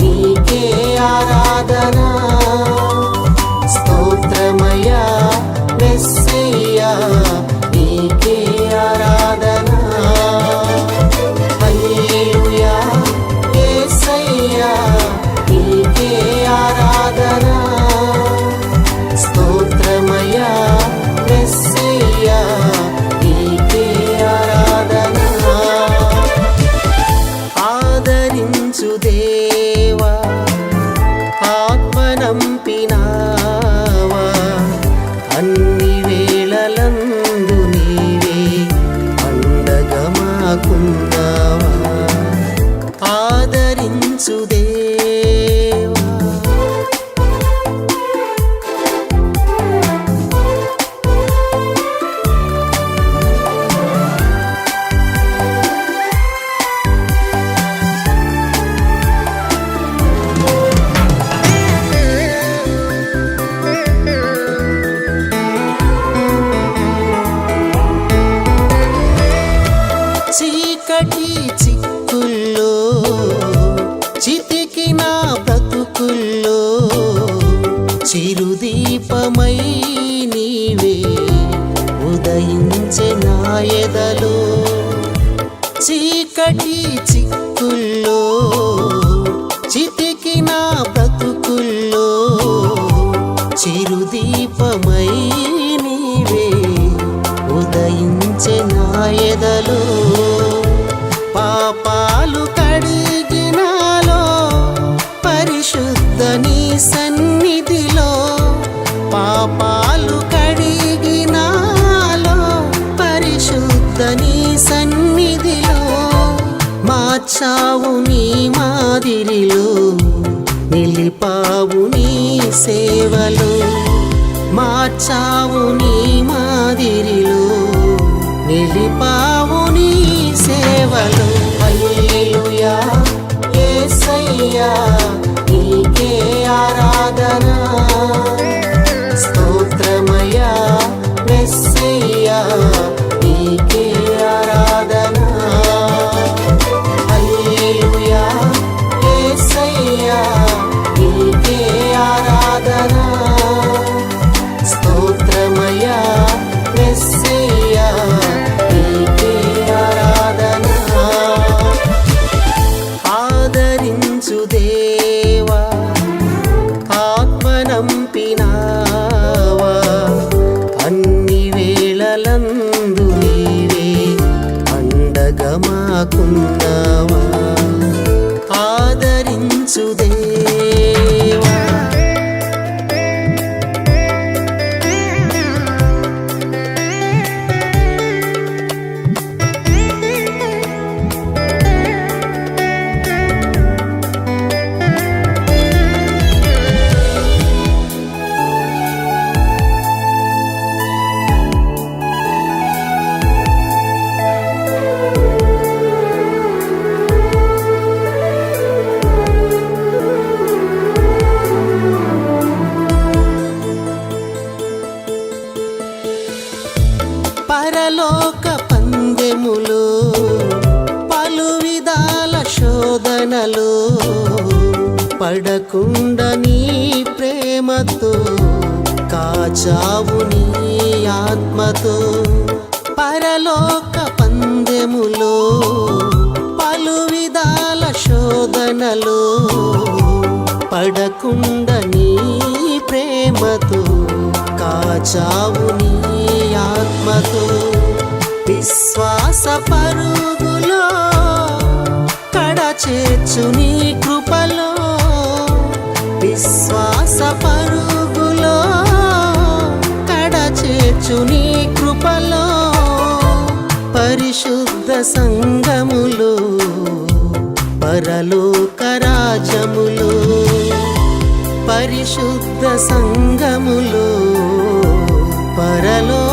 నీకే ఆరాధనా. ఆదరించు దేవా చీకటి చిక్కుల్లో చితికి నా బ్రతుకుల్లో చిరుదీపమై నీవే ఉదయించే నాయదలో చీకటి చిక్కుల్లో చితికి నా బ్రతుకుల్లో చిరుదీపమై నీవే ఉదయించే నాయదలో పాపా మార్చావు నీ మాదిరిలో నిలిపావు నీ సేవలో మార్చావు నీ మాదిరిలో నిలిపావు అండగమాకున్నావా ఆదరించుదే పరలోక పందెములు పలు విధాల శోధనలు పడకుండా నీ ప్రేమతో కాచావు నీ ఆత్మతో. పరలోక పందెములో పలు విధాల శోధనలు పడకుండా నీ ప్రేమతో కాచావు నీ విశ్వాస పరుగులో కడ చేర్చు నీ కృపలో. విశ్వాస పరుగులో కడ చేర్చు నీ కృపలో. పరిశుద్ధ సంగములు పరలోక రాజములు పరిశుద్ధ సంగములు పరలో